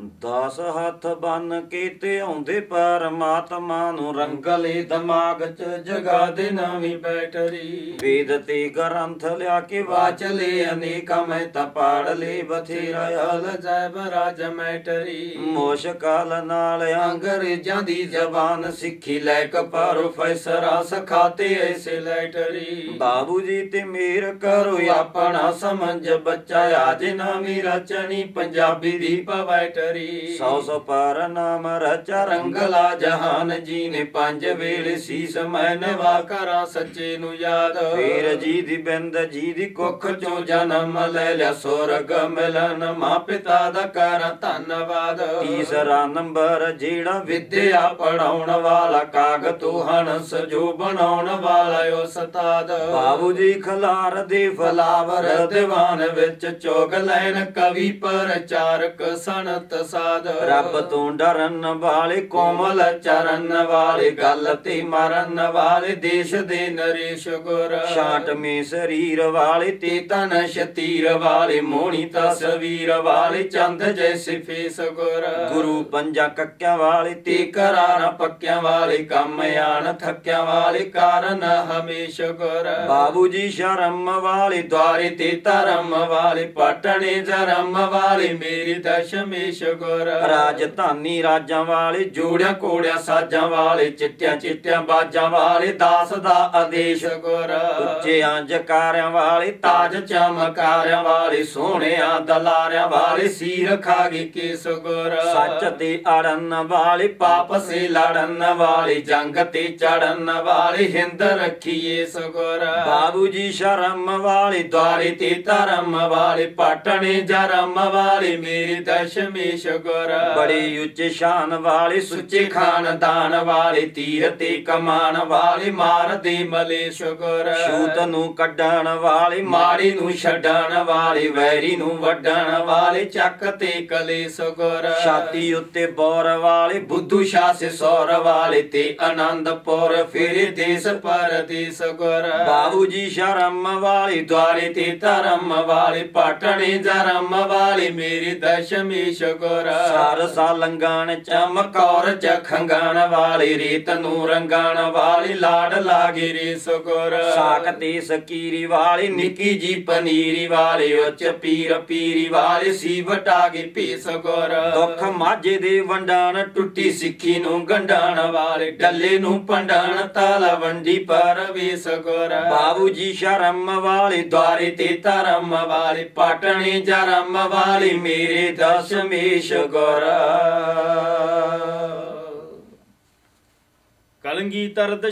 ਦਸ ਹੱਥ ਬੰਨ ਕੇ ਤੇ ਆਉਂਦੇ ਪਰਮਾਤਮਾ ਨੂੰ ਰੰਗਲੇ ਦਿਮਾਗ ਚ ਜਗਾ ਦੇ ਨਵੀਂ ਬੈਟਰੀ। ਵੇਦ ਤੇ ਗ੍ਰੰਥ ਲਿਆ ਕੇ ਵਾਚ ਲੈ ਅਨੇਕਾਂ ਮੈਂ ਤਾਂ ਪਾੜ ਲੈ ਬਥੇਰਾ ਹਲ ਜੈਬ ਰਾਜ ਮੈਟਰੀ। ਮੋਸ਼ਕਾਲ ਨਾਲ ਅੰਗਰੇਜ਼ਾਂ ਦੀ ਜ਼ਬਾਨ ਸਿੱਖੀ ਲੈ ਕ ਪ੍ਰੋਫੈਸਰਾਂ ਸਖਾਤੇ ਐਸੇ ਲੈਟਰੀ। ਬਾਬੂ ਜੀ ਤੇ ਮੇਰ ਕਰੋ ਆਪਣਾ ਸਮਝ, ਬੱਚਾ ਅੱਜ ਨਵੀਂ ਰਚਣੀ ਪੰਜਾਬੀ ਦੀ ਪਵੈਟਰੀ ਸੌ ਸੌ ਪਰ ਨਾਮ ਰਚਾ ਰੰਗ ਰੰਗਲਾ ਜਹਾਨ ਜੀ ਨੇ ਪੰਜ ਵੇਲੇ ਸੀਸ ਮੈਂ ਨਵਾ ਕਰਾਂ ਸੱਚੇ ਨੂੰ ਯਾਦ। ਵੀਰ ਜੀ ਦੀ ਬਿੰਦ ਜੀ ਦੀ ਕੁੱਖ ਚੋਂ ਜਨਮ ਲੈ ਲਿਆ ਸੁਰਗ ਮਿਲਨ ਮਾਂ ਪਿਤਾ ਦਾ ਕਰਾਂ ਧੰਨਵਾਦ। ਤੀਸਰਾ ਨੰਬਰ ਜਿਹੜਾ ਵਿਦਿਆ ਪੜਾਉਣ ਵਾਲਾ ਕਾਗ ਤੂੰ ਹੰਸ ਜੋ ਬਣਾਉਣ ਵਾਲਾ ਉਸਤਾਦ ਬਾਬੂ ਜੀ ਖਲਾਰ ਦੇ ਫਲਾਵਰ ਦੀਵਾਨ ਵਿੱਚ ਚੋਗ ਲੈਣ ਕਵੀ ਪ੍ਰਚਾਰਕ ਸਨਤ ਸਾਧ। ਰੱਬ ਤੋਂ ਡਰਨ ਵਾਲੇ ਕੋਮਲ ਚਰਨ ਵਾਲੇ ਗੱਲ ਤੇ ਮਰਨ ਵਾਲੇ ਦੇਸ਼ ਦੇ ਨਰੇਸ਼ ਗੁਰ। ਛਾਟਵੇਂ ਸਰੀਰ ਵਾਲੇ ਤੇ ਤਨ ਸ਼ਤੀਰ ਵਾਲੇ ਮੋਹਣੀ ਤਸਵੀਰ ਵਾਲੇ ਚੰਦ ਜੈਸੇ ਫੇਸ ਗੁਰ। ਗੁਰੂ ਪੰਜਾ ਕੱਕਿਆਂ ਵਾਲੇ ਤੇ ਕਰਾਰਾਂ ਪੱਕਿਆਂ ਵਾਲੇ ਕੰਮ ਆਣ ਥੱਕਿਆਂ ਵਾਲੇ ਕਾਰਨ ਹਮੇਸ਼ ਗੁਰ। ਬਾਬੂ ਜੀ ਸ਼ਰਮ ਵਾਲੇ ਦੁਆਰੇ ਤੇ ਧਰਮ ਵਾਲੇ ਪਟਣੇ ਜਰਮ ਵਾਲੇ ਮੇਰੀ ਦਸ਼ਮੇਸ਼ ਗੁਰ ਰਾਜਧਾਨੀ ਰਾਜਾਂ ਵਾਲੇ ਜੋੜਿਆ ਕੋੜਿਆ ਸਾਜਾਂ ਵਾਲੇ ਚਿੱਟਿਆਂ ਚਿੱਟਿਆਂ ਬਾਜਾਂ ਵਾਲੇ ਦਾਸ ਦਾ ਆਦੇਸ਼। ਗੁਰ ਉੱਚਿਆਂ ਜਕਾਰਿਆਂ ਵਾਲੇ ਤਾਜ ਚਮਕਾਰਿਆਂ ਵਾਲੇ ਸੋਹਣਿਆਂ ਦਲਾਰਿਆਂ ਵਾਲੇ ਸੀਰ ਖਾ ਗਏ ਕੇਸ ਗੁਰ ਸੱਚ ਤੇ ਅੜਨ ਵਾਲੇ ਪਾਪ ਸੇ ਲੜਨ ਵਾਲੇ ਜੰਗ ਤੇ ਚੜਨ ਵਾਲੇ ਹਿੰਦ ਰੱਖੀਏ ਸਗੁਰ ਬਾਬੂ ਜੀ ਸ਼ਰਮ ਵਾਲੇ ਦੁਆਰੇ ਤੇ ਧਰਮ ਵਾਲੇ ਪਾਟਣੇ ਜਰਮ ਵਾਲੇ ਮੇਰੇ ਦਸ਼ਮੇਸ਼ ਗੁਰ। ਬੜੇ ਉੱਚੇ ਸ਼ਾਨ ਵਾਲੇ ਸੁੱਚੇ ਖਾਨਦਾਨ ਵਾਲੇ ਤੀਰ ਤੇ ਕਮਾਨ ਵਾਲੇ ਮਾਰਦੇ ਮਲੇਸ਼ ਗੁਰ। ਸ਼ੂਤ ਨੂੰ ਕੱਢਣ ਵਾਲੇ ਮਾੜੀ ਨੂੰ ਛੱਡਣ ਵਾਲੇ ਵੈਰੀ ਨੂੰ ਵੱਢਣ ਵਾਲੇ ਚੱਕ ਤੇ ਕਲੇਸ਼ ਗੁਰ। ਛਾਤੀ ਉੱਤੇ ਬੌਰ ਵਾਲੇ ਬੁੱਧੂ ਸ਼ਾਹ ਸੇ ਸੌਰ ਵਾਲੇ ਤੇ ਆਨੰਦਪੁਰ ਫਿਰੇ ਦੇਸ ਪਰਦੇਸ ਗੁਰ। ਬਾਬੂ ਜੀ ਸ਼ਰਮ ਵਾਲੇ ਦੁਆਰੇ ਤੇ ਧਰਮ ਵਾਲੇ ਪਾਟਣੇ ਜਰਮ ਵਾਲੇ ਮੇਰੇ ਦਸ਼ਮੇਸ਼ ਗੁਰ। ਸਾਰਸਾ ਲੰਗਾਣ ਚਮਕੌਰ ਚਖੰਗਣ ਵਾਲੇ ਰੀਤ ਨੂੰ ਰੰਗਣ ਵਾਲੇ ਲਾੜ ਲਾਗੇ ਰੇ ਸੁਗੁਰ। ਸਾਕ ਤੇ ਸਕੀਰੀ ਵਾਲੇ ਨਿੱਕੀ ਜੀ ਪਨੀਰੀ ਵਾਲੇ ਉੱਚ ਪੀਰ ਪੀਰੀ ਵਾਲੇ ਸੀ ਵਟਾਗੇ ਭੀਸ ਗੁਰ ਦੁੱਖ ਮਾਝੇ ਦੇ ਵੰਡਾਣ ਟੁੱਟੀ ਸਿੱਖੀ ਨੂੰ ਗੰਢਾਣ ਵਾਲੇ ਡੱਲੇ ਨੂੰ ਪੰਡਾਣ ਤਾਲਾ ਵੰਡੀ ਪਰ ਵੇਸ ਗੁਰ ਬਾਬੂ ਜੀ ਸ਼ਰਮ ਵਾਲੇ ਦੁਆਰੇ ਤੇ ਧਰਮ ਵਾਲੇ ਪਾਟਣੇ ਜਰਮ ਵਾਲੇ ਮੇਰੇ ਦਸ਼ਮੇਸ਼ ਗੁਰ ਤਰਦ